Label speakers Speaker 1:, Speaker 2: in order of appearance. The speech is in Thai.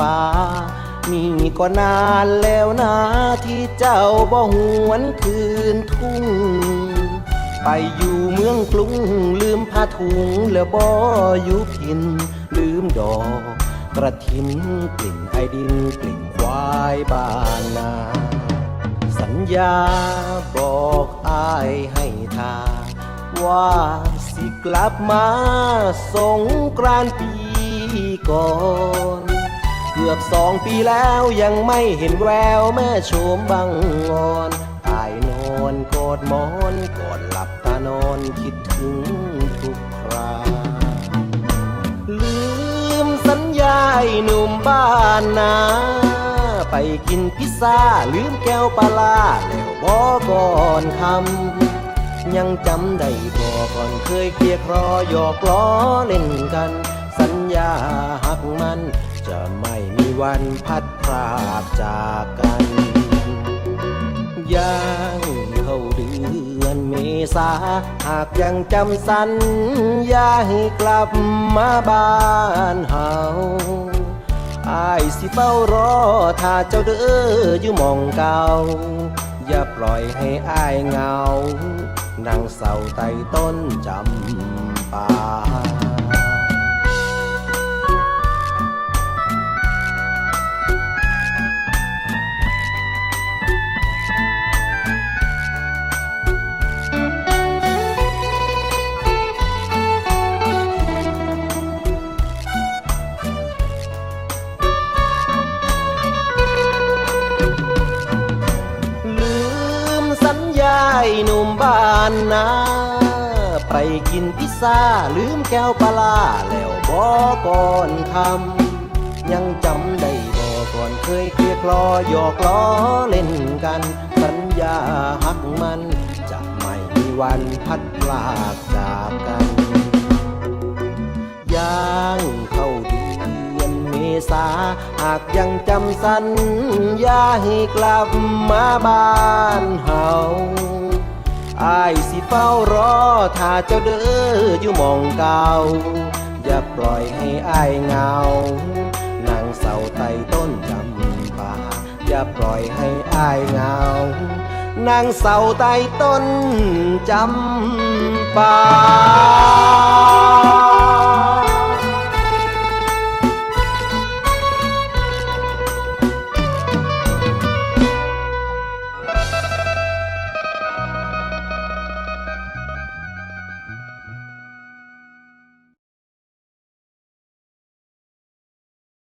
Speaker 1: ว่านานแล้วนะที่เจ้าบ่หวนคืนทุ่ง ไปอยู่เมืองกรุงลืมผ้าถุงแล้วบ่อยู่พิน ลืมดอก กระถินกลิ่นไอดินกลิ่นควายบ้านนา สัญญาบอกอายให้ทา ว่าสิกลับมาสงกรานต์ปีก่อน เกือบสองปีแล้วยังไม่เห็นแววแม่โฉมบังงอนอายนอนกอดหมอนกอนหลับตานอนคิดถึงทุกคราลืมสัญญาไอ้หนุ่มบ้านนาไปกินพิซซ่าลืมแก้วปลาแล้วบอกก่อนคำยังจำได้บ่ก่อนเคยเกลียกรอหยอกล้อเล่นกัน สัญญาหักมัน จะไม่มีวันพัดพรากจากกันย่างเข้าเดือนเมษาหากยังจำสัญญาให้กลับมาบ้านเฮาอายสิเฝ้ารอถ้าเจ้าเด้ออยู่มองเก่าอย่าปล่อยให้อายเงา นั่งเศร้าไต่ต้นจำปาาไอ้หนุ่มบ้านนาไปกินพิซซ่าลืมแก้วปลาแล้วบอก่อนคำยังจำได้บอก่อนเคยเคลียคลอหยอกล้อเล่นกัน สัญญาหักมันจะไม่มีวันพัดพลากจากกัน ษา หากยังจำสัญญาให้กลับมาบ้านเฮาอายสิเฝ้ารอถ้าเจ้าเด้ออยู่มองเก่าอย่าปล่อยให้อายเหงานั่งเศร้าไต่ต้นจำปาอย่าปล่อยให้อายเหงานั่งเศร้าใต้ต้นจำปา